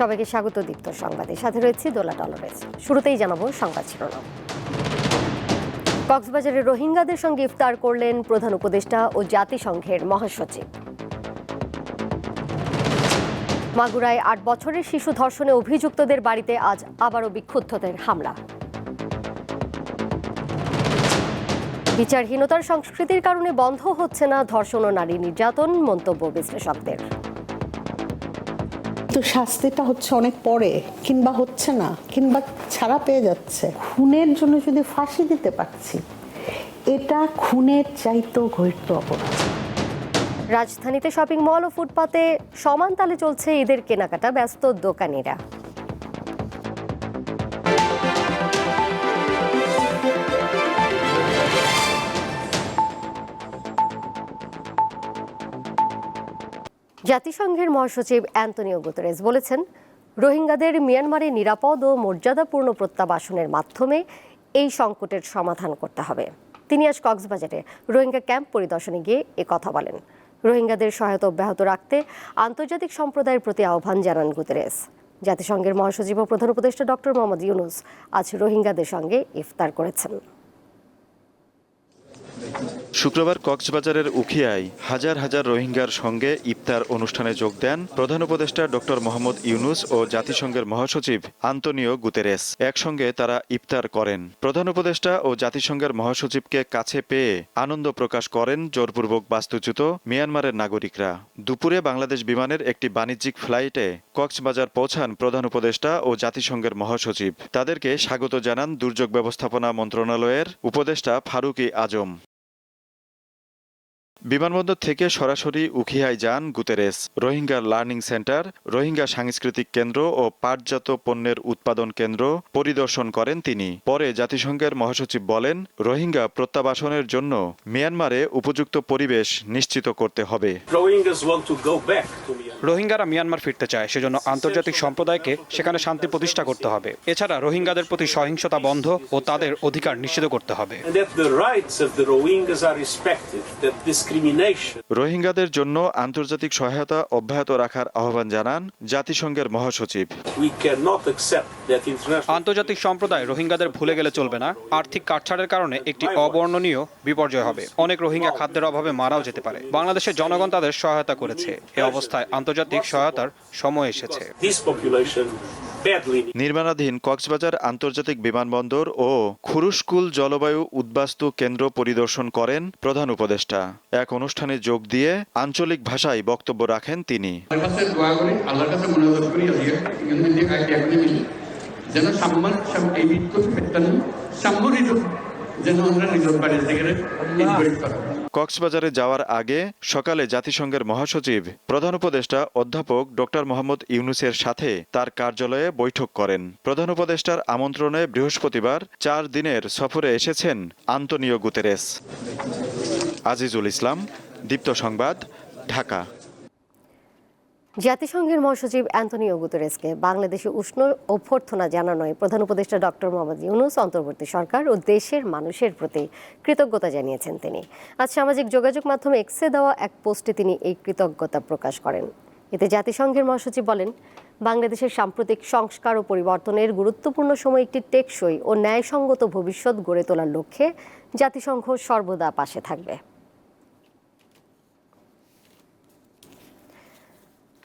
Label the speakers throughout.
Speaker 1: সবাইকে স্বাগত দীপ্ত সংবাদে। সাথে রয়েছে দোলা টলরেজ। শুরুতেই জানাব সংবাদ শিরোনাম। কক্সবাজারে রোহিঙ্গাদের সঙ্গে ইফতার করলেন প্রধান উপদেষ্টা ও জাতিসংঘের মহাসচিব। মাগুরায় আট বছরের শিশু ধর্ষণে অভিযুক্তদের বাড়িতে আজ আবারও বিক্ষুব্ধদের হামলা। বিচারহীনতার সংস্কৃতির কারণে বন্ধ হচ্ছে না ধর্ষণ ও নারী নির্যাতন, মন্তব্য বিশ্লেষকদের।
Speaker 2: তো শাস্তিটা হচ্ছে অনেক পরে, কিংবা হচ্ছে না, কিংবা ছাড়া পেয়ে যাচ্ছে। খুনের জন্য যদি ফাঁসি দিতে পারছি, এটা খুনের চাইতেও ঘটিত অপরাধ।
Speaker 1: রাজধানীতে শপিং মল ও ফুটপাতে সমান তালে চলছে ঈদের কেনাকাটা ব্যস্ত দোকানিরা। জাতিসংঘের মহাসচিব অ্যান্তনিও গুতেরেস বলেছেন, রোহিঙ্গাদের মিয়ানমারে নিরাপদ ও মর্যাদাপূর্ণ প্রত্যাবাসনের মাধ্যমে এই সংকটের সমাধান করতে হবে। তিনি আজ কক্সবাজারে রোহিঙ্গা ক্যাম্প পরিদর্শনে গিয়ে এ কথা বলেন। রোহিঙ্গাদের সহায়তা অব্যাহত রাখতে আন্তর্জাতিক সম্প্রদায়ের প্রতি আহ্বান জানান গুতেরেস। জাতিসংঘের মহাসচিব ও প্রধান উপদেষ্টা ডক্টর মোহাম্মদ ইউনুস আজ রোহিঙ্গাদের সঙ্গে ইফতার করেছেন।
Speaker 3: শুক্রবার কক্সবাজারের উখিয়ায় হাজার হাজার রোহিঙ্গার সঙ্গে ইফতার অনুষ্ঠানে যোগ দেন প্রধান উপদেষ্টা ডক্টর মোহাম্মদ ইউনুস ও জাতিসংঘের মহাসচিব আন্তনিও গুতেরেস। একসঙ্গে তারা ইফতার করেন। প্রধান উপদেষ্টা ও জাতিসংঘের মহাসচিবকে কাছে পেয়ে আনন্দ প্রকাশ করেন জোরপূর্বক বাস্তুচ্যুত মিয়ানমারের নাগরিকরা। দুপুরে বাংলাদেশ বিমানের একটি বাণিজ্যিক ফ্লাইটে কক্সবাজার পৌঁছান প্রধান উপদেষ্টা ও জাতিসংঘের মহাসচিব। তাদেরকে স্বাগত জানান দুর্যোগ ব্যবস্থাপনা মন্ত্রণালয়ের উপদেষ্টা ফারুকি আজম। বিমানবন্দর থেকে সরাসরি উখিয়ায় যান Guterres. Rohingya learning centre Rohingya সাংস্কৃতিক কেন্দ্র ও পাটজাত পণ্যের উৎপাদন কেন্দ্র পরিদর্শন করেন তিনি। পরে জাতিসংঘের মহাসচিব বলেন রোহিঙ্গা প্রত্যাবাসনের জন্য মিয়ানমারে উপযুক্ত পরিবেশ নিশ্চিত করতে হবে.
Speaker 4: রোহিঙ্গারা মিয়ানমার ফিরতে চায় সেজন্য আন্তর্জাতিক সম্প্রদায়কে সেখানে শান্তি প্রতিষ্ঠা করতে হবে। এছাড়া রোহিঙ্গাদের প্রতি সহিংসতা বন্ধ ও তাদের অধিকার নিশ্চিত করতে হবে।
Speaker 3: রোহিঙ্গাদের জন্য আন্তর্জাতিক সহায়তা অব্যাহত রাখার আহ্বান জানান জাতিসংঘের মহাসচিব।
Speaker 4: আন্তর্জাতিক সম্প্রদায় রোহিঙ্গাদের ভুলে গেলে চলবে না। আর্থিক কাটছাড়ের কারণে একটি অবর্ণনীয় বিপর্যয় হবে। অনেক রোহিঙ্গা খাদ্যের অভাবে মারাও যেতে পারে। বাংলাদেশের জনগণ তাদের সহায়তা করেছে। এ অবস্থায় আন্তর্জাতিক সহায়তার সময় এসেছে।
Speaker 3: নির্মাণাধীন কক্সবাজার আন্তর্জাতিক বিমানবন্দর ও খুরুশকুল জলবায়ু উদ্বাস্তু কেন্দ্র পরিদর্শন করেন প্রধান উপদেষ্টা। এক অনুষ্ঠানে যোগ দিয়ে আঞ্চলিক ভাষায় বক্তব্য রাখেন তিনি।
Speaker 5: যেন সাম্মান এই যেন আমরা নিজের বাড়ির করা।
Speaker 3: কক্সবাজারে যাওয়ার আগে সকালে জাতিসংঘের মহাসচিব, প্রধান উপদেষ্টা অধ্যাপক ডক্টর মোহাম্মদ ইউনুসের সাথে তার কার্যালয়ে বৈঠক করেন। প্রধান উপদেষ্টার আমন্ত্রণে বৃহস্পতিবার চার দিনের সফরে এসেছেন আন্তনিও গুতেরেস। আজিজুল ইসলাম, দীপ্ত সংবাদ, ঢাকা।
Speaker 1: জাতিসংঘের মহাসচিব অ্যান্তনিও গুতেরেসকে বাংলাদেশে উষ্ণ অভ্যর্থনা জানানোয় প্রধান উপদেষ্টা ডক্টর মোহাম্মদ ইউনুস অন্তর্বর্তী সরকার ও দেশের মানুষের প্রতি কৃতজ্ঞতা জানিয়েছেন তিনি। আজ সামাজিক যোগাযোগ মাধ্যমে এক্সে দেওয়া এক পোস্টে তিনি এই কৃতজ্ঞতা প্রকাশ করেন। এতে জাতিসংঘের মহাসচিব বলেন, বাংলাদেশের সাম্প্রতিক সংস্কার ও পরিবর্তনের গুরুত্বপূর্ণ সময় একটি টেকসই ও ন্যায়সঙ্গত ভবিষ্যৎ গড়ে তোলার লক্ষ্যে জাতিসংঘ সর্বদা পাশে থাকবে।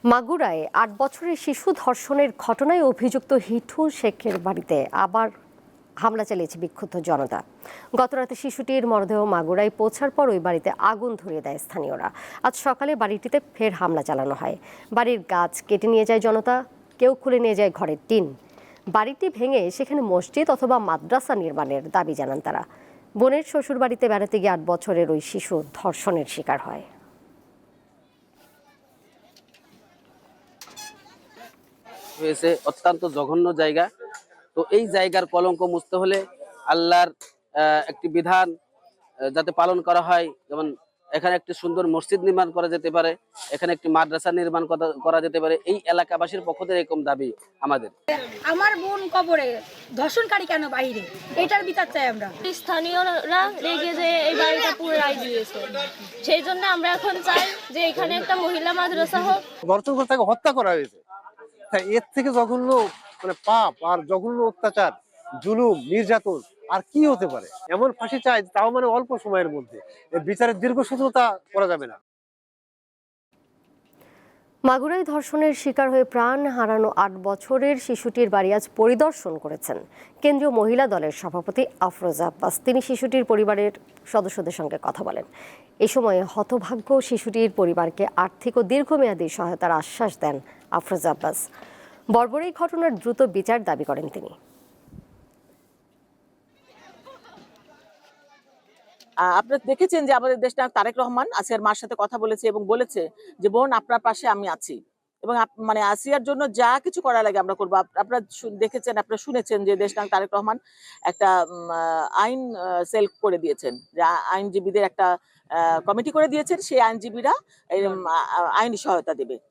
Speaker 1: মাগুরায় আট বছরের শিশু ধর্ষণের ঘটনায় অভিযুক্ত হিঠু শেখের বাড়িতে আবার হামলা চালিয়েছে বিক্ষুব্ধ জনতা। গতরাতে শিশুটির মরদেহ মাগুরায় পৌঁছার পর ওই বাড়িতে আগুন ধরিয়ে দেয় স্থানীয়রা। আজ সকালে বাড়িটিতে ফের হামলা চালানো হয়। বাড়ির গাছ কেটে নিয়ে যায় জনতা, কেউ খুলে নিয়ে যায় ঘরের টিন। বাড়িটি ভেঙে সেখানে মসজিদ অথবা মাদ্রাসা নির্মাণের দাবি জানান তারা। বোনের শ্বশুর বাড়িতে বেড়াতে গিয়ে আট বছরের ওই শিশু ধর্ষণের শিকার হয়।
Speaker 6: হয়েছে অত্যন্ত জঘন্য জায়গা। তো এই জায়গার কলঙ্ক মুছতে হলে আল্লাহর আহ, একটি বিধান যাতে পালন করা হয়। যেমন এখানে একটি সুন্দর মসজিদ নির্মাণ করা যেতে পারে এখানে একটি মাদ্রাসা নির্মাণ করা- করা যেতে পারে। এই এলাকাবাসীর পক্ষ থেকে এরকম দাবি আমাদের।
Speaker 7: আমার বোন কবরে ধর্ষণকারী কেন বাইরে এটার বিচার চাই আমরা।
Speaker 8: স্থানীয়রা রেগে যে এই বাড়িটা পুরো রায় দিয়েছে। সেই জন্য আমরা এখন চাই যে এখানে একটা মহিলা মাদ্রাসা হোক।
Speaker 9: ধর্ষণ করে হত্যা করা হয়েছে। হ্যাঁ এর থেকে জঘন্য মানে পাপ আর জঘন্য অত্যাচার, জুলুম, নির্যাতন আর কি হতে পারে? এমন ফাঁসি চাই তাও মানে অল্প সময়ের মধ্যে। বিচারের দীর্ঘসূত্রতা করা যাবে না।
Speaker 1: মাগুরায় ধর্ষণের শিকার হয়ে প্রাণ হারানো আট বছরের শিশুটির বাড়ি আজ পরিদর্শন করেছেন কেন্দ্রীয় মহিলা দলের সভাপতি আফরোজা আব্বাস। তিনি শিশুটির পরিবারের সদস্যদের সঙ্গে কথা বলেন। এ সময় হতভাগ্য শিশুটির পরিবারকে আর্থিক ও দীর্ঘমেয়াদী সহায়তার আশ্বাস দেন আফরোজা আব্বাস। বর্বর এই ঘটনার দ্রুত বিচার দাবি করেন তিনি।
Speaker 10: আপনারা দেখেছেন যে আমাদের দেশটা তারেক রহমান আসিয়ার মার সাথে কথা বলেছে এবং বলেছে যে, বোন, আপনার পাশে আমি আছি। এবং মানে আসিয়ার জন্য যা কিছু করা লাগে আমরা করব। আপ- আপনারা দেখেছেন, আপনারা শুনেছেন যে দেশটা তারেক রহমান একটা আইন সেল করে দিয়েছেন। যে আইনজীবীদের একটা কমিটি করে দিয়েছেন, সেই আইনজীবীরা আইনি সহায়তা দেবে।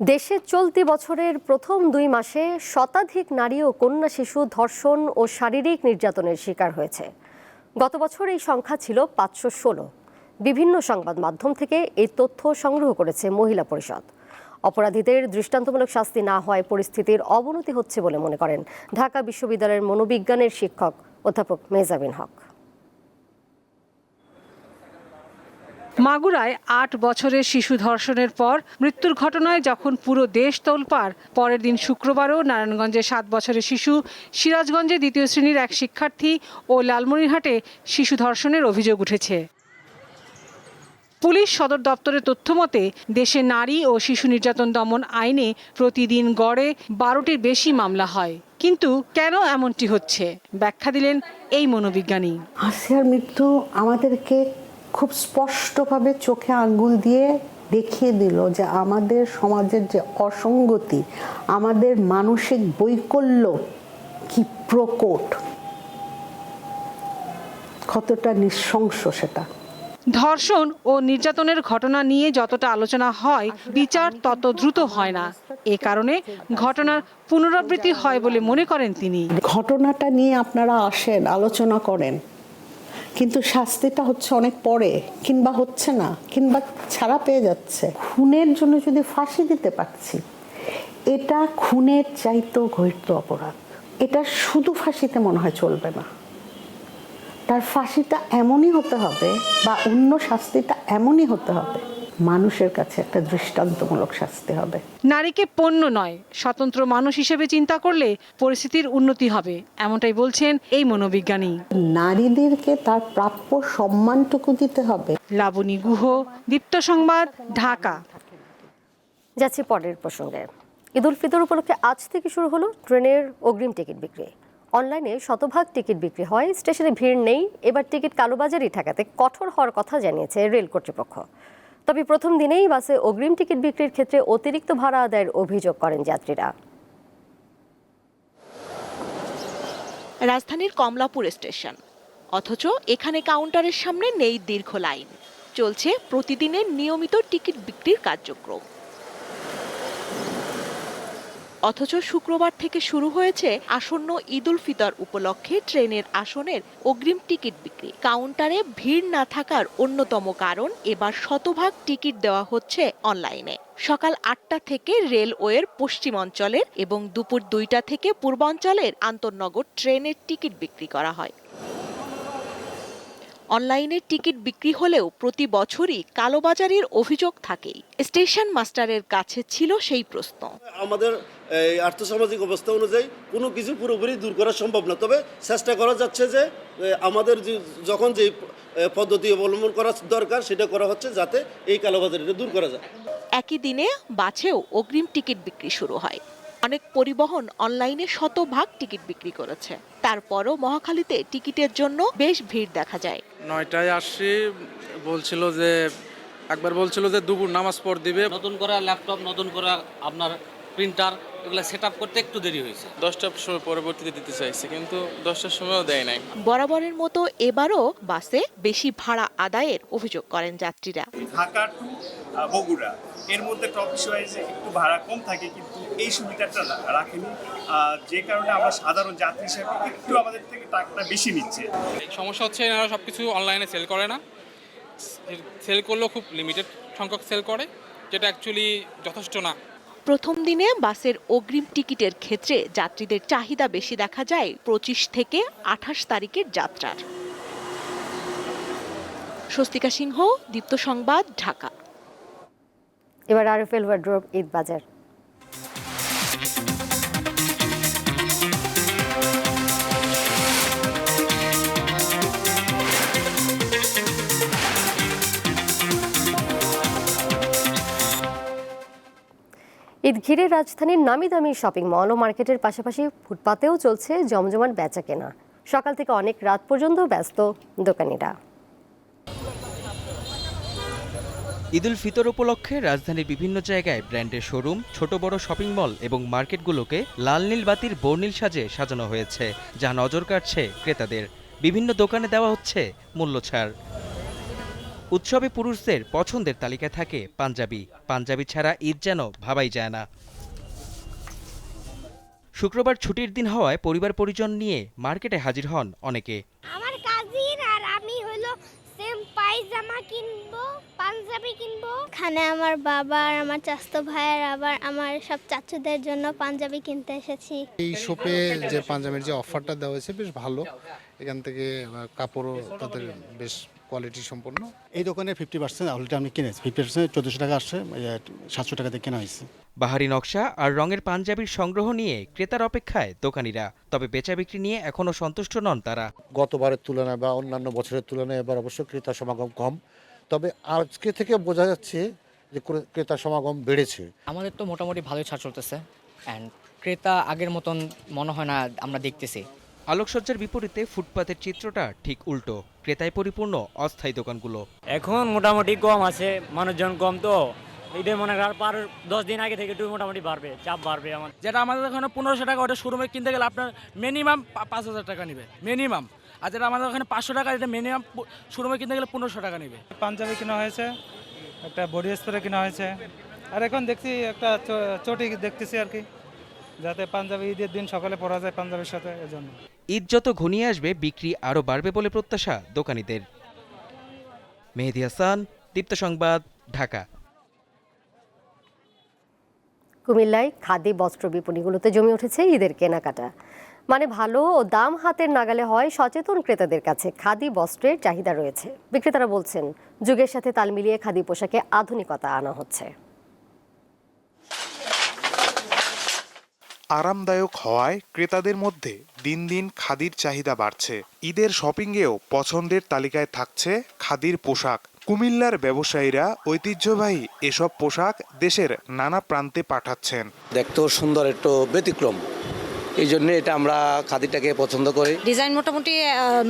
Speaker 1: দেশে চলতি বছরের প্রথম দুই মাসে শতাধিক নারী ও কন্যা শিশু ধর্ষণ ও শারীরিক নির্যাতনের শিকার হয়েছে। গত বছর এই সংখ্যা ছিল পাঁচশো ষোলো। বিভিন্ন সংবাদ মাধ্যম থেকে এই তথ্য সংগ্রহ করেছে মহিলা পরিষদ। অপরাধীদের দৃষ্টান্তমূলক শাস্তি না হওয়ায় পরিস্থিতির অবনতি হচ্ছে বলে মনে করেন ঢাকা বিশ্ববিদ্যালয়ের মনোবিজ্ঞানের শিক্ষক অধ্যাপক মেজাবিন হক।
Speaker 11: মাগুরায় আট বছরের শিশু ধর্ষণের পর মৃত্যুর ঘটনায় যখন পুরো দেশ তোলপার পরের দিন শুক্রবারও নারায়ণগঞ্জে সাত বছরের শিশু, সিরাজগঞ্জে দ্বিতীয় শ্রেণির এক শিক্ষার্থী ও লালমনিরহাটে শিশু ধর্ষণের অভিযোগ উঠেছে। পুলিশ সদর দপ্তরের তথ্য মতে, দেশে নারী ও শিশু নির্যাতন দমন আইনে প্রতিদিন গড়ে বারোটির বেশি মামলা হয়। কিন্তু কেন এমনটি হচ্ছে? ব্যাখ্যা দিলেন এই মনোবিজ্ঞানী।
Speaker 2: আসিয়ার মৃত্যু আমাদেরকে খুব স্পষ্টভাবে চোখে আঙ্গুল দিয়ে দেখিয়ে দিল যে আমাদের সমাজের যে অসঙ্গতি আমাদের মানসিক বৈকল্য কি প্রকট। কতটা নিঃশংস সেটা।
Speaker 11: ধর্ষণ ও নির্যাতনের ঘটনা নিয়ে যতটা আলোচনা হয় বিচার তত দ্রুত হয় না। এ কারণে ঘটনার পুনরাবৃত্তি হয় বলে মনে করেন তিনি।
Speaker 2: ঘটনাটা নিয়ে আপনারা আসেন আলোচনা করেন। কিন্তু শাস্তিটা হচ্ছে অনেক পরে, কিংবা হচ্ছে না, কিংবা ছাড়া পেয়ে যাচ্ছে। খুনের জন্য যদি ফাঁসি দিতে পারছি, এটা খুনের চাইতো ঘৈর্ত অপরাধ। এটা শুধু ফাঁসিতে মনে হয় চলবে না। তার ফাঁসিটা এমনই হতে হবে, বা অন্য শাস্তিটা এমনই হতে হবে মানুষের কাছে একটা দৃষ্টান্তমূলক শাস্তি হবে।
Speaker 11: নারীকে পণ্য নয় স্বতন্ত্র মানুষ হিসেবে চিন্তা করলে পরিস্থিতির উন্নতি হবে এমনটাই বলছেন এই মনোবিজ্ঞানী।
Speaker 2: নারীদেরকে তার প্রাপ্য সম্মানটুকু দিতে হবে।
Speaker 11: লাবণী গুহ দীপ্ত সংবাদ ঢাকা।
Speaker 1: যাচ্ছি পরের প্রসঙ্গে। ঈদুল ফিতর উপলক্ষে আজ থেকে শুরু হলো ট্রেনের অগ্রিম টিকিট বিক্রি। অনলাইনে শতভাগ টিকিট বিক্রি হয় স্টেশনে ভিড় নেই। এবার টিকিট কালোবাজারি ঠেকাতে কঠোর হওয়ার কথা জানিয়েছে রেল কর্তৃপক্ষ। তবে প্রথম দিনেই বাসে অগ্রিম টিকিট বিক্রির ক্ষেত্রে অতিরিক্ত ভাড়া আদায়ের অভিযোগ করেন যাত্রীরা।
Speaker 12: রাজধানীর কমলাপুর স্টেশন। অথচ এখানে কাউন্টারের সামনে নেই দীর্ঘ লাইন। চলছে প্রতিদিনের নিয়মিত টিকিট বিক্রির কার্যক্রম। অথচ শুক্রবার থেকে শুরু হয়েছে আসন্ন ঈদুল ফিতর উপলক্ষে ট্রেনের আসনের অগ্রিম টিকিট বিক্রি। কাউন্টারে ভিড় না থাকার অন্যতম কারণ এবার শতভাগ টিকিট দেওয়া হচ্ছে অনলাইনে। সকাল আটটা থেকে রেলওয়ের পশ্চিম অঞ্চলের এবং দুপুর দুইটা থেকে পূর্বাঞ্চলের আন্তনগর ট্রেনের টিকিট বিক্রি করা হয়। অনলাইনে টিকিট বিক্রি হলেও প্রতি বছরই কালোবাজারির অভিযোগ থাকেই। স্টেশন মাস্টারের কাছে ছিল সেই প্রশ্ন।
Speaker 13: আমাদের এই আর্থসামাজিক অবস্থা অনুযায়ী কোনো কিছু পুরোপুরি দূর করা সম্ভব না। তবে চেষ্টা করা যাচ্ছে যে আমাদের যে যখন যে পদ্ধতি অবলম্বন করা দরকার সেটা করা হচ্ছে যাতে এই কালোবাজারিটা দূর করা যায়।
Speaker 12: একই দিনে বাছেও অগ্রিম টিকিট বিক্রি শুরু হয়। অনেক পরিবহন অনলাইনে শতভাগ টিকিট বিক্রি করেছে। তারপরও মহাখালীতে টিকিটের জন্য বেশ ভিড় দেখা যায়।
Speaker 14: নয়টায় আসছি বলছিল যে একবার বলছিল যে দুপুর নামাজ পড় দিবে।
Speaker 15: নতুন করা ল্যাপটপ নতুন করা আপনার প্রিন্টার এগুলো সেট করতে একটু দেরি হয়েছে।
Speaker 14: দশটার সময় পরবর্তীতে দিতে চাইছে কিন্তু দশটার সময়ও দেয় নাই।
Speaker 12: বরাবরের মতো এবারও বাসে বেশি ভাড়া আদায়ের অভিযোগ করেন যাত্রীরা।
Speaker 16: ঢাকা টু বগুড়া। এর মধ্যে টপিস ওয়াইজে একটু ভাড়া কম থাকে কিন্তু এই সুবিধাটা রাখেনি। যে কারণে আমরা সাধারণ যাত্রী হিসেবে একটু আমাদের থেকে টাকাটা বেশি নিচ্ছে।
Speaker 14: সমস্যা হচ্ছে এনারা সব কিছু অনলাইনে সেল করে না। সেল করলেও খুব লিমিটেড সংখ্যক সেল করে
Speaker 12: যেটা অ্যাকচুয়ালি যথেষ্ট না।
Speaker 17: প্রথম দিনে বাসের অগ্রিম টিকিটের ক্ষেত্রে যাত্রীদের চাহিদা বেশি দেখা যায় পঁচিশ থেকে আঠাশ তারিখের যাত্রার। স্বস্তিকা সিংহ, দীপ্ত সংবাদ, ঢাকা।
Speaker 1: এবার আরএফএল ওয়ার্ড্রোব ঈদ বাজার ঈদ ঘিরে রাজধানীর নামি দামি শপিং মল ও মার্কেটের পাশাপাশি ফুটপাতেও চলছে জমজমাট বেচা কেনা। সকাল থেকে অনেক রাত পর্যন্ত ব্যস্ত দোকানিরা।
Speaker 18: ঈদুল ফিতর উপলক্ষে রাজধানীর বিভিন্ন জায়গায় ব্র্যান্ডের শোরুম, ছোট বড় শপিং মল এবং মার্কেটগুলোকে লাল নীল বাতির বর্ণিল সাজে সাজানো হয়েছে, যা নজর কাটছে ক্রেতাদের। বিভিন্ন দোকানে দেওয়া হচ্ছে মূল্য ছাড় উৎসবে পুরুষদের পছন্দের তালিকায় থাকে পাঞ্জাবি। পাঞ্জাবি ছাড়া ঈদ যেন ভাবাই যায় না। শুক্রবার ছুটির দিন হওয়ায় পরিবার পরিজন নিয়ে মার্কেটে হাজির হন অনেকে।
Speaker 8: আমার কাজিন আর আমি হলো সেম পায়জামা কিনবো পাঞ্জাবি কিনবো? এখানে আমার বাবা আর আমার চাচতো ভাই আর আবার আমার সব চাচুদের জন্য পাঞ্জাবি কিনতে এসেছি।
Speaker 19: এই শপে যে পাঞ্জাবের যে অফারটা দেওয়া হয়েছে বেশ ভালো। এখান থেকে কাপড়ও তাদের বেশ কোয়ালিটি সম্পন্ন।
Speaker 20: এই দোকানে ফিফটি পার্সেন্ট অলরেডি আমি কিনেছি। ফিফটি পার্সেন্ট চোদ্দোশো টাকা আসছে সাতশো টাকা দিয়ে কেনা হয়েছে।
Speaker 18: বাহারি নকশা আর রঙের পাঞ্জাবির সংগ্রহ নিয়ে ক্রেতার অপেক্ষায় দোকানিরা তবে বেচা বিক্রি নিয়ে এখনও সন্তুষ্ট নন তারা।
Speaker 21: গতবারের তুলনায় বা অন্যান্য বছরের তুলনায় এবার অবশ্য ক্রেতা সমাগম কম। তবে আজকে থেকে বোঝা যাচ্ছে যে ক্রে- ক্রেতা সমাগম বেড়েছে।
Speaker 22: আমাদের তো মোটামুটি ভালোই ছাড় চলতেছে। অ্যান্ড ক্রেতা আগের মতন মনে হয় না আমরা দেখতেছি।
Speaker 18: আলোকসজ্জার বিপরীতে ফুটপাতের চিত্রটা ঠিক উল্টো। ক্রেতায় পরিপূর্ণ অস্থায়ী দোকানগুলো।
Speaker 23: এখন মোটামুটি কম আছে মানুষজন কম তো। ঈদের মনে কর পার দশ দিন আগে থেকে একটু মোটামুটি বাড়বে চাপ বাড়বে আমার
Speaker 12: যেটা আমাদের ওখানে পনেরোশো টাকা ওটা শোরুমে কিনতে গেলে আপনার মিনিমাম পাঁচ হাজার টাকা নেবে। মিনিমাম আর যেটা আমাদের ওখানে পাঁচশো টাকা এটা মিনিমাম শোরুমে কিনতে গেলে পনেরোশো টাকা নেবে।
Speaker 24: পাঞ্জাবি কেনা হয়েছে একটা বডি স্প্রে কেনা হয়েছে। আর এখন দেখছি একটা চ- চটি দেখতেছি আর কি যাতে পাঞ্জাবি ঈদের দিন সকালে পরা যায় পাঞ্জাবির সাথে এজন্য।
Speaker 18: ঈদ যত ঘনিয়ে আসবে বিক্রি আরও বাড়বে বলে প্রত্যাশা দোকানিদের। মেহেদি হাসান দীপ্ত সংবাদ ঢাকা।
Speaker 1: কুমিল্লায় খাদি বস্ত্র বিপণীগুলোতে জমে উঠেছে ঈদের কেনাকাটা। মানে ভালো ও দাম হাতের নাগালে হয় সচেতন ক্রেতাদের কাছে। খাদি বস্ত্রের চাহিদা রয়েছে। বিক্রেতারা বলছেন যুগের সাথে তাল মিলিয়ে খাদি পোশাকে আধুনিকতা আনা হচ্ছে।
Speaker 25: আরামদায়ক হওয়ায় ক্রেতাদের মধ্যে দিন দিন খাদির চাহিদা বাড়ছে। ঈদের শপিংয়েও পছন্দের তালিকায় থাকছে খাদির পোশাক। কুমিল্লার ব্যবসায়ীরা ঐতিহ্যবাহী এসব পোশাক দেশের নানা প্রান্তে পাঠাচ্ছেন।
Speaker 26: দেখতেও সুন্দর একটু ব্যতিক্রম। এই জন্য এটা আমরা খাদিটাকে পছন্দ করি।
Speaker 27: ডিজাইন মোটামুটি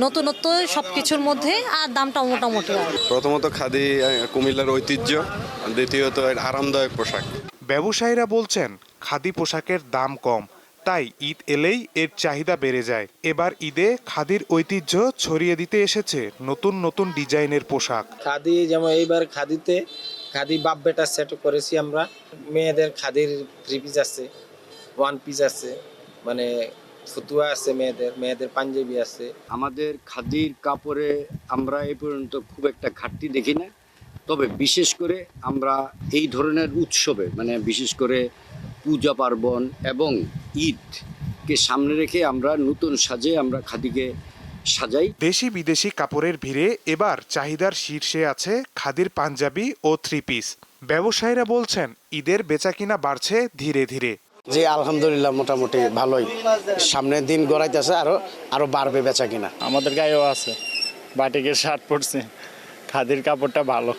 Speaker 27: নতুনত্ব সব কিছুর মধ্যে আর দামটাও মোটামুটি।
Speaker 28: প্রথমত খাদি কুমিল্লার ঐতিহ্য দ্বিতীয়ত এর আরামদায়ক পোশাক।
Speaker 25: ব্যবসায়ীরা বলছেন খাদি পোশাকের দাম কম তাই ঈদ এলেই এর চাহিদা বেড়ে যায়। এবার ঈদে খাদির ঐতিহ্য ছড়িয়ে দিতে এসেছে নতুন নতুন ডিজাইনের পোশাক।
Speaker 29: খাদি যেমন এইবার খাদিতে খাদি বাপ বেটা সেট করেছি আমরা। মেয়েদের খাদির থ্রি পিস আছে ওয়ান পিস আছে। মানে ফতুয়া আছে মেয়েদের মেয়েদের পাঞ্জাবি আছে।
Speaker 30: আমাদের খাদির কাপড়ে আমরা এই পর্যন্ত খুব একটা ঘাটতি দেখি না। তবে বিশেষ করে আমরা এই ধরনের উৎসবে মানে বিশেষ করে পূজা পার্বণ এবং ঈদকে সামনে রেখে আমরা নতুন সাজে আমরা খাদিকে সাজাই।
Speaker 25: দেশি বিদেশি কাপড়ের ভিড়ে এবার চাহিদার শীর্ষে আছে খাদির পাঞ্জাবি ও থ্রি পিস। ব্যবসায়ীরা বলছেন ঈদের বেচাকিনা বাড়ছে ধীরে ধীরে।
Speaker 26: যে আলহামদুলিল্লাহ মোটামুটি ভালোই। সামনের দিন গড়াইতেছে আরও আরও বাড়বে বেচা কিনা।
Speaker 31: আমাদের গায়েও আছে বাটিকের শার্ট পরছে খাদির কাপড়টা ভালো।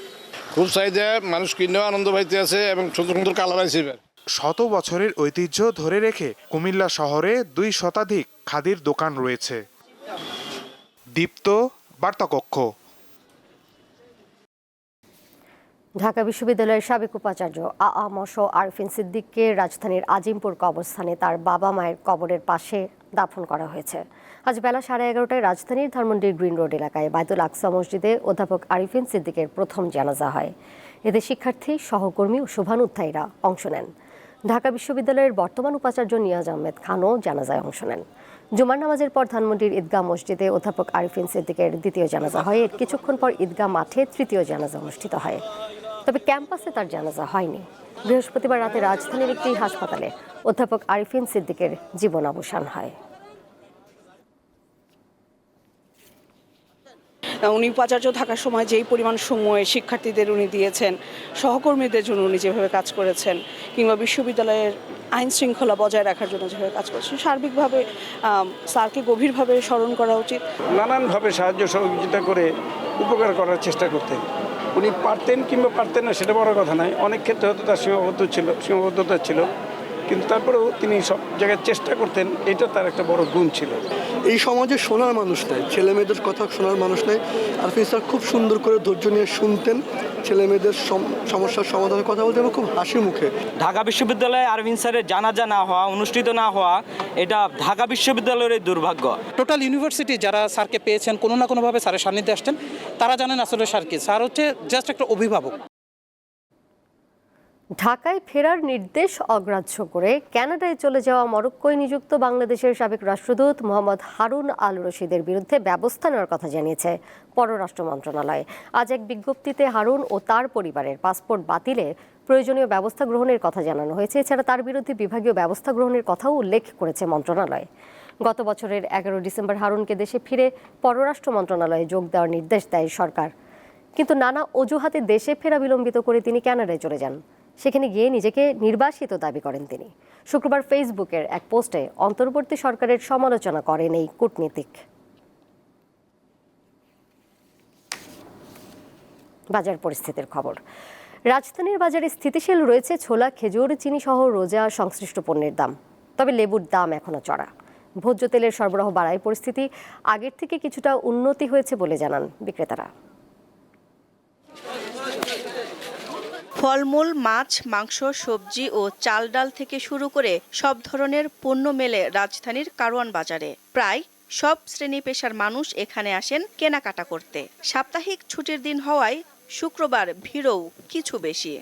Speaker 28: খুব চাহিদা মানুষ কিনেও আনন্দ পাইতে আছে এবং সুন্দর সুন্দর কালার আছে এবার।
Speaker 25: শত বছরের ঐতিহ্য ধরে রেখে কুমিল্লা শহরে দুই শতাধিক খাদির দোকান রয়েছে। দীপ্ত বার্তাকক্ষ।
Speaker 1: ঢাকা বিশ্ববিদ্যালয়ের সাবেক উপাচার্য আ আরফিন সিদ্দিককে রাজধানীর আজিমপুর কবরস্থানে তার বাবা মায়ের কবরের পাশে দাফন করা হয়েছে। আজ বেলা সাড়ে এগারোটায় রাজধানীর ধানমন্ডির গ্রিন রোড এলাকায় বাইতুল আকসা মসজিদে অধ্যাপক আরিফিন সিদ্দিকের প্রথম জানাজা হয়। এতে শিক্ষার্থী, সহকর্মী ও শুভানুধ্যায়ীরা অংশ নেন। ঢাকা বিশ্ববিদ্যালয়ের বর্তমান উপাচার্য নিয়াজ আহমেদ খানও জানাজায় অংশ নেন। জুমার নামাজের পর ধানমন্ডির ঈদগাহ মসজিদে অধ্যাপক আরিফিন সিদ্দিকের দ্বিতীয় জানাজা হয়। এর কিছুক্ষণ পর ঈদগাহ মাঠে তৃতীয় জানাজা অনুষ্ঠিত হয়। তবে ক্যাম্পাসে তার জানাজা হয়নি। বৃহস্পতিবার রাতে রাজধানীর একটি হাসপাতালে অধ্যাপক আরিফিন সিদ্দিকের জীবন অবসান হয়।
Speaker 32: উনি উপাচার্য থাকার সময় যেই পরিমাণ সময় শিক্ষার্থীদের উনি দিয়েছেন সহকর্মীদের জন্য উনি যেভাবে কাজ করেছেন কিংবা বিশ্ববিদ্যালয়ের আইন শৃঙ্খলা বজায় রাখার জন্য যেভাবে কাজ করেছেন সার্বিকভাবে স্যারকে গভীরভাবে স্মরণ করা উচিত।
Speaker 14: নানানভাবে সাহায্য সহযোগিতা করে উপকার করার চেষ্টা করতেন। উনি পারতেন কিংবা পারতেন না, সেটা বড় কথা নয়। অনেক ক্ষেত্রে হয়তো তার সীমাবদ্ধ ছিল, সীমাবদ্ধতা ছিল। কিন্তু তারপরেও তিনি সব জায়গায় চেষ্টা করতেন এটা তার একটা বড় গুণ ছিল।
Speaker 33: এই সমাজে শোনার মানুষ নাই ছেলে মেয়েদের কথা শোনার মানুষ নাই। আর স্যার খুব সুন্দর করে ধৈর্য নিয়ে শুনতেন ছেলে মেয়েদের সম- সমস্যার সমাধানের কথা বলতেন এবং খুব হাসি মুখে।
Speaker 23: ঢাকা বিশ্ববিদ্যালয়ে আরবিন্দ স্যারের জানাজা না হওয়া অনুষ্ঠিত না হওয়া এটা ঢাকা বিশ্ববিদ্যালয়ের দুর্ভাগ্য।
Speaker 32: টোটাল ইউনিভার্সিটি যারা স্যারকে পেয়েছেন কোনো না কোনোভাবে স্যারের সান্নিধ্যে আসছেন তারা জানেন আসলে স্যার কি। স্যার হচ্ছে জাস্ট একটা অভিভাবক।
Speaker 1: ঢাকায় ফেরার নির্দেশ অগ্রাহ্য করে ক্যানাডায় চলে যাওয়া মরক্কোয় নিযুক্ত বাংলাদেশের সাবেক রাষ্ট্রদূত মোহাম্মদ হারুন আল রশিদের বিরুদ্ধে ব্যবস্থা নেওয়ার কথা জানিয়েছে পররাষ্ট্র মন্ত্রণালয়। আজ এক বিজ্ঞপ্তিতে হারুন ও তার পরিবারের পাসপোর্ট বাতিলে প্রয়োজনীয় ব্যবস্থা গ্রহণের কথা জানানো হয়েছে। এছাড়া তার বিরুদ্ধে বিভাগীয় ব্যবস্থা গ্রহণের কথাও উল্লেখ করেছে মন্ত্রণালয়। গত বছরের এগারো ডিসেম্বর হারুনকে দেশে ফিরে পররাষ্ট্র মন্ত্রণালয়ে যোগ দেওয়ার নির্দেশ দেয় সরকার। কিন্তু নানা অজুহাতে দেশে ফেরা বিলম্বিত করে তিনি কানাডায় চলে যান। সেখানে গিয়ে নিজেকে নির্বাসিত দাবি করেন তিনি। শুক্রবার ফেসবুকের এক পোস্টে অন্তর্বর্তী সরকারের সমালোচনা করেন এই কূটনীতিক। বাজার পরিস্থিতির খবর। রাজধানীর বাজারে স্থিতিশীল রয়েছে ছোলা, খেজুর চিনি সহ রোজা সংশ্লিষ্ট পণ্যের দাম। তবে লেবুর দাম এখনও চড়া। ভোজ্য তেলের সরবরাহ বাড়ায় পরিস্থিতি। আগের থেকে কিছুটা উন্নতি হয়েছে বলে জানান বিক্রেতারা।
Speaker 17: ফলমূল, মাছ, মাংস, সবজি ও চাল ডাল থেকে শুরু করে সব ধরনের পণ্য মেলে রাজধানীর কারওয়ান বাজারে। প্রায় সব শ্রেণি পেশার মানুষ এখানে আসেন কেনাকাটা করতে। সাপ্তাহিক ছুটির দিন হওয়ায় শুক্রবার ভিড়ও কিছু বেশি।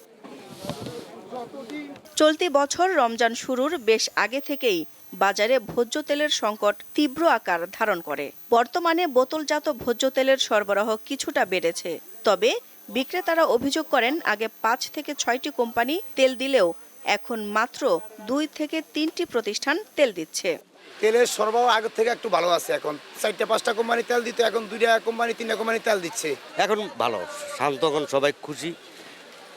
Speaker 17: চলতি বছর রমজান শুরুর বেশ আগে থেকেই বাজারে ভোজ্য তেলের সংকট তীব্র আকার ধারণ করে। বর্তমানে বোতলজাত ভোজ্য তেলের সরবরাহ কিছুটা বেড়েছে। তবে বিক্রেতারা অভিযোগ করেন আগে পাঁচ থেকে ছয়টি কোম্পানি তেল দিলেও এখন মাত্র দুই থেকে তিনটি প্রতিষ্ঠান তেল দিচ্ছে।
Speaker 34: তেলের সরবরাহ আগের থেকে একটু ভালো আছে এখন। চারটা পাঁচটা কোম্পানি তেল দিত এখন দুইটা কোম্পানি তিনটা কোম্পানি তেল দিচ্ছে।
Speaker 35: এখন ভালো শান্ত এখন সবাই খুশি।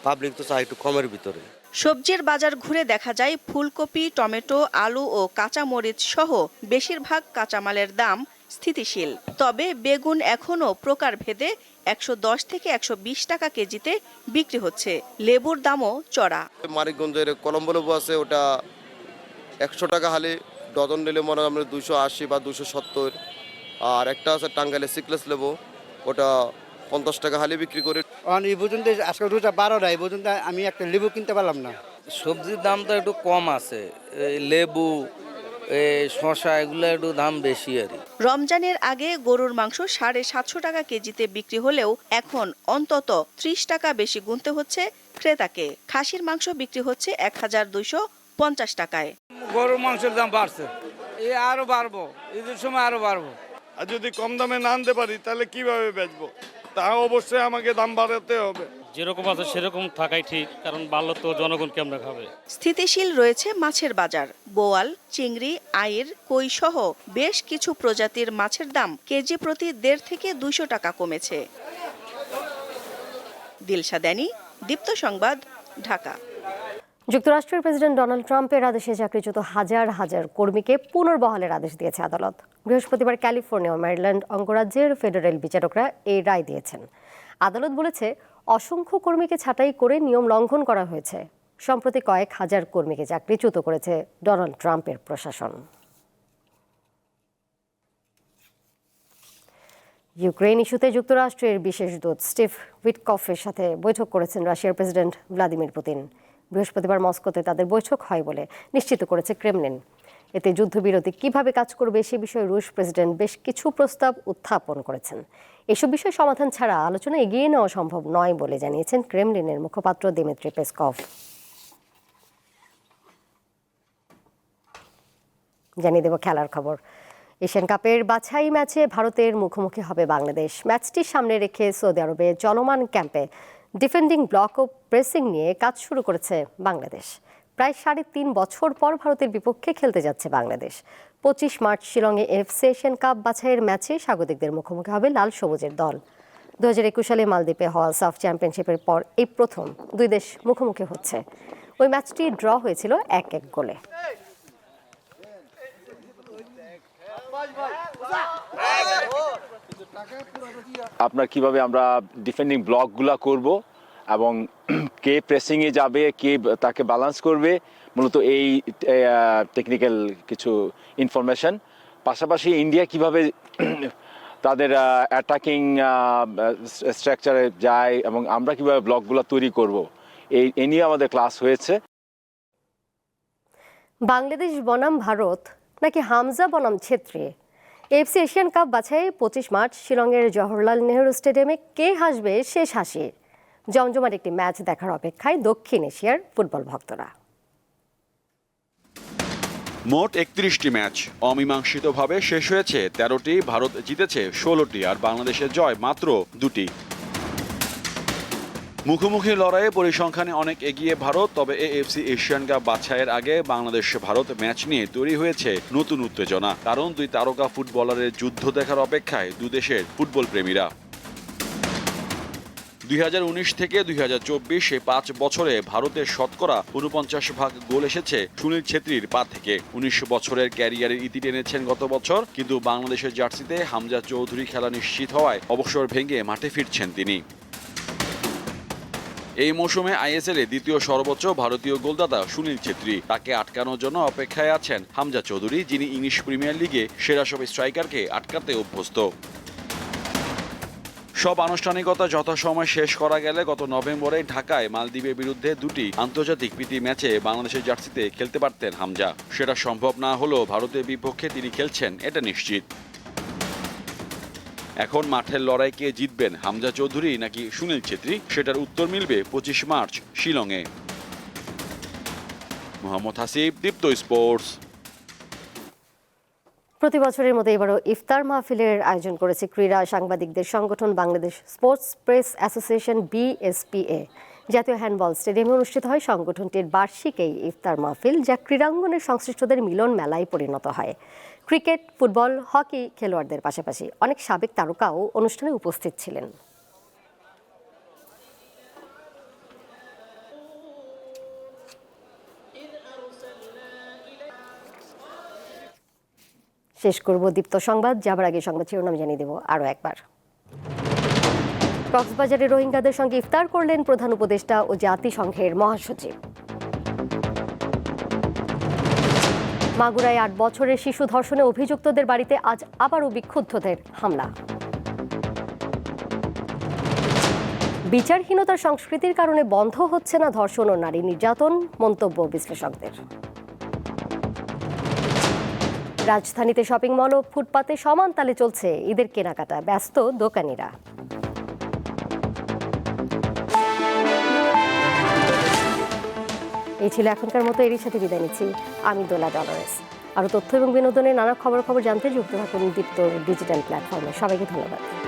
Speaker 35: পাবলিক তো চাই একটু কমের ভিতরে।
Speaker 17: সবজির বাজার ঘুরে দেখা যায় ফুলকপি টমেটো আলু ও কাঁচামরিচ সহ বেশিরভাগ কাঁচামালের দাম স্থিতিশীল। তবে বেগুন এখনও প্রকারভেদে একশো দশ থেকে একশো বিশ টাকা কেজিতে বিক্রি হচ্ছে। লেবুর দামও চড়া।
Speaker 28: মানিকগঞ্জের কলম্বো লেবু আছে ওটা একশো টাকা হালি। ডজন নিলে মনে হয় আমরা দুশো আশি বা দুশো সত্তর। আর একটা আছে টাঙ্গাইলের সিকলেস লেবু ওটা পঞ্চাশ টাকা হালি বিক্রি করে।
Speaker 20: এই পর্যন্ত আজকে রোজা বারোটা এই পর্যন্ত আমি একটা লেবু কিনতে পারলাম না।
Speaker 36: সবজির দাম তো একটু কম আছে। এই লেবু শশা এগুলো একটু দাম বেশি আর
Speaker 17: রমজানের আগে গরুর মাংস সাড়ে সাতশো টাকা কেজিতে বিক্রি হলেও এখন অন্তত ত্রিশ টাকা বেশি গুনতে হচ্ছে ক্রেতাকে। খাসির মাংস বিক্রি হচ্ছে এক হাজার দুইশো পঞ্চাশ টাকায়।
Speaker 14: গরুর মাংসের দাম বাড়ছে। এ আরও বাড়বো। ঈদের সময় আরও বাড়বো। আর যদি কম দামে না আনতে পারি তাহলে কীভাবে বেচবো? তা অবশ্যই আমাকে দাম বাড়াতে হবে।
Speaker 23: যেরকম আছে সেরকম থাকাই ঠিক কারণ বাড়লো তো জনগণ কেমন খাবে?
Speaker 17: স্থিতিশীল রয়েছে মাছের বাজার। বোয়াল চিংড়ি আইর কই সহ বেশ কিছু প্রজাতির মাছের দাম কেজি প্রতি দেড় থেকে দুইশো টাকা কমেছে। দিলসা দেনি দীপ্ত সংবাদ ঢাকা।
Speaker 1: যুক্তরাষ্ট্রের প্রেসিডেন্ট ডোনাল্ড ট্রাম্পের আদেশে চাকরিচ্যুত হাজার হাজার কর্মীকে পুনর্বহালের আদেশ দিয়েছে আদালত। বৃহস্পতিবার ক্যালিফোর্নিয়া ও ম্যারিল্যান্ড অঙ্গরাজ্যের ফেডারেল বিচারকরা এই রায় দিয়েছেন। আদালত বলেছে, অসংখ্য কর্মীকে ছাঁটাই করে নিয়ম লঙ্ঘন করা হয়েছে। সম্প্রতি কয়েক হাজার কর্মীকে চাকরিচ্যুত করেছে ডোনাল্ড ট্রাম্পের প্রশাসন। ইউক্রেন ইস্যুতে যুক্তরাষ্ট্রের বিশেষ দূত স্টিভ উইটকফের সাথে বৈঠক করেছেন রাশিয়ার প্রেসিডেন্ট ভ্লাদিমির পুতিন। বৃহস্পতিবার মস্কোতে তাদের বৈঠক হয় বলে নিশ্চিত করেছে ক্রেমলিন। এতে যুদ্ধবিরতি কীভাবে কাজ করবে সে বিষয়ে রুশ প্রেসিডেন্ট বেশ কিছু প্রস্তাব উত্থাপন করেছেন। এসব বিষয় সমাধান ছাড়া আলোচনা এগিয়ে নেওয়া সম্ভব নয় বলে জানিয়েছেন ক্রেমলিনের মুখপাত্র দিমিত্রি পেসকভ। জানিয়ে দেব খেলার খবর। এশিয়ান কাপের বাছাই ম্যাচে ভারতের মুখোমুখি হবে বাংলাদেশ। ম্যাচটি সামনে রেখে সৌদি আরবে চলমান ক্যাম্পে ডিফেন্ডিং ব্লক ও প্রেসিং নিয়ে কাজ শুরু করেছে বাংলাদেশ। প্রায় সাড়ে তিন বছর পর ভারতের বিপক্ষে খেলতে যাচ্ছে বাংলাদেশ। পঁচিশ মার্চ শিলংয়ে এফসি এশিয়ান কাপ বাছাইয়ের ম্যাচে স্বাগতিকদের মুখোমুখি হবে লাল সবুজের দল। দু হাজার একুশ সালে মালদ্বীপে হওয়া সাফ চ্যাম্পিয়নশিপের পর এই প্রথম দুই দেশ মুখোমুখি হচ্ছে। ওই ম্যাচটি ড্র হয়েছিল এক এক গোলে।
Speaker 37: আপনার কীভাবে আমরা ডিফেন্ডিং ব্লকগুলা করব এবং কে প্রেসিংয়ে যাবে, কে তাকে ব্যালেন্স করবে, মূলত এই টেকনিক্যাল কিছু ইনফরমেশন পাশাপাশি ইন্ডিয়া কীভাবে তাদের অ্যাটাকিং স্ট্রাকচারে যায় এবং আমরা কীভাবে ব্লকগুলো তৈরি করব, এই, এ নিয়ে আমাদের ক্লাস হয়েছে।
Speaker 1: বাংলাদেশ বনাম ভারত নাকি হামজা বনাম ছেত্রী? এফসি এশিয়ান কাপ বাছাই পঁচিশ মার্চ, শিলংয়ের জওহরলাল নেহরু স্টেডিয়ামে কে হাসবে শেষ হাসি? জমজমাট একটি ম্যাচ দেখার অপেক্ষায় দক্ষিণ এশিয়ার ফুটবল ভক্তরা।
Speaker 38: মোট একত্রিশটি ম্যাচ। অমীমাংসিতভাবে শেষ হয়েছে তেরোটি, ভারত জিতেছে ষোলোটি, আর বাংলাদেশের জয় মাত্র দুটি। মুখোমুখি লড়াইয়ে পরিসংখ্যানে অনেক এগিয়ে ভারত, তবে এএফসি এশিয়ান কাপ বাছাইয়ের আগে বাংলাদেশ ভারত ম্যাচ নিয়ে তৈরি হয়েছে নতুন উত্তেজনা। কারণ দুই তারকা ফুটবলারের যুদ্ধ দেখার অপেক্ষায় দুদেশের ফুটবল প্রেমীরা। দুই থেকে দুই হাজার চব্বিশ পাঁচ বছরে ভারতের শতকরা উনপঞ্চাশ ভাগ গোল এসেছে সুনীল ছেত্রীর পা থেকে। উনিশ বছরের ক্যারিয়ারের ইতি টেনেছেন গত বছর, কিন্তু বাংলাদেশের জার্সিতে হামজা চৌধুরী খেলা নিশ্চিত হওয়ায় অবসর ভেঙে মাঠে ফিরছেন তিনি। এই মৌসুমে আইএসএল এ দ্বিতীয় সর্বোচ্চ ভারতীয় গোলদাতা সুনীল ছেত্রী। তাকে আটকানোর জন্য অপেক্ষায় আছেন হামজা চৌধুরী, যিনি ইংলিশ প্রিমিয়ার লিগে সেরা সব স্ট্রাইকারকে আটকাতে অভ্যস্ত। সব আনুষ্ঠানিকতা যথাসময় শেষ করা গেলে গত নভেম্বরে ঢাকায় মালদ্বীপের বিরুদ্ধে দুটি আন্তর্জাতিক প্রীতি ম্যাচে বাংলাদেশের জার্সিতে খেলতে পারতেন হামজা। সেটা সম্ভব না হলেও ভারতের বিপক্ষে তিনি খেলছেন, এটা নিশ্চিত। এখন মাঠের লড়াই কে জিতবেন হামজা চৌধুরী নাকি সুনীল ছেত্রী? সেটার উত্তর মিলবে পঁচিশ মার্চ শিলংয়ে। মোহাম্মদ হাসিব, দীপ্ত স্পোর্টস।
Speaker 1: প্রতি বছরের মতো এবারও ইফতার মাহফিলের আয়োজন করেছে ক্রীড়া সাংবাদিকদের সংগঠন Bangladesh sports press association BSPA. জাতীয় হ্যান্ডবল স্টেডিয়ামে অনুষ্ঠিত হয় সংগঠনটির বার্ষিক এই ইফতার মাহফিল, যা ক্রীড়াঙ্গনের সংশ্লিষ্টদের মিলন মেলায় পরিণত হয়। ক্রিকেট, ফুটবল, হকি খেলোয়াড়দের পাশাপাশি অনেক সাবেক তারকাও অনুষ্ঠানে উপস্থিত ছিলেন। শেষ করব দীপ্ত সংবাদ যাবার আগে সংবাদ শিরোনাম জানিয়ে দেব আরও একবার। কক্সবাজারে রোহিঙ্গাদের সঙ্গে ইফতার করলেন প্রধান উপদেষ্টা ও জাতিসংঘের মহাসচিব। মাগুরায় আট বছরের শিশু ধর্ষণে অভিযুক্তদের বাড়িতে আজ আবারও বিক্ষুব্ধদের হামলা। বিচারহীনতার সংস্কৃতির কারণে বন্ধ হচ্ছে না ধর্ষণ ও নারী নির্যাতন, মন্তব্য বিশ্লেষকদের। রাজধানীতে শপিং মল ও ফুটপাতে সমান তালে চলছে ঈদের কেনাকাটা, ব্যস্ত দোকানিরা। এই ছিল এখনকার মতো এরই সাথে বিদায় নিচ্ছি। আমি দোলা ডলারেস। আরও তথ্য এবং বিনোদনের নানা খবর খবর জানতে যুক্ত থাকুন দীপ্ত ডিজিটাল প্ল্যাটফর্মে। সবাইকে ধন্যবাদ।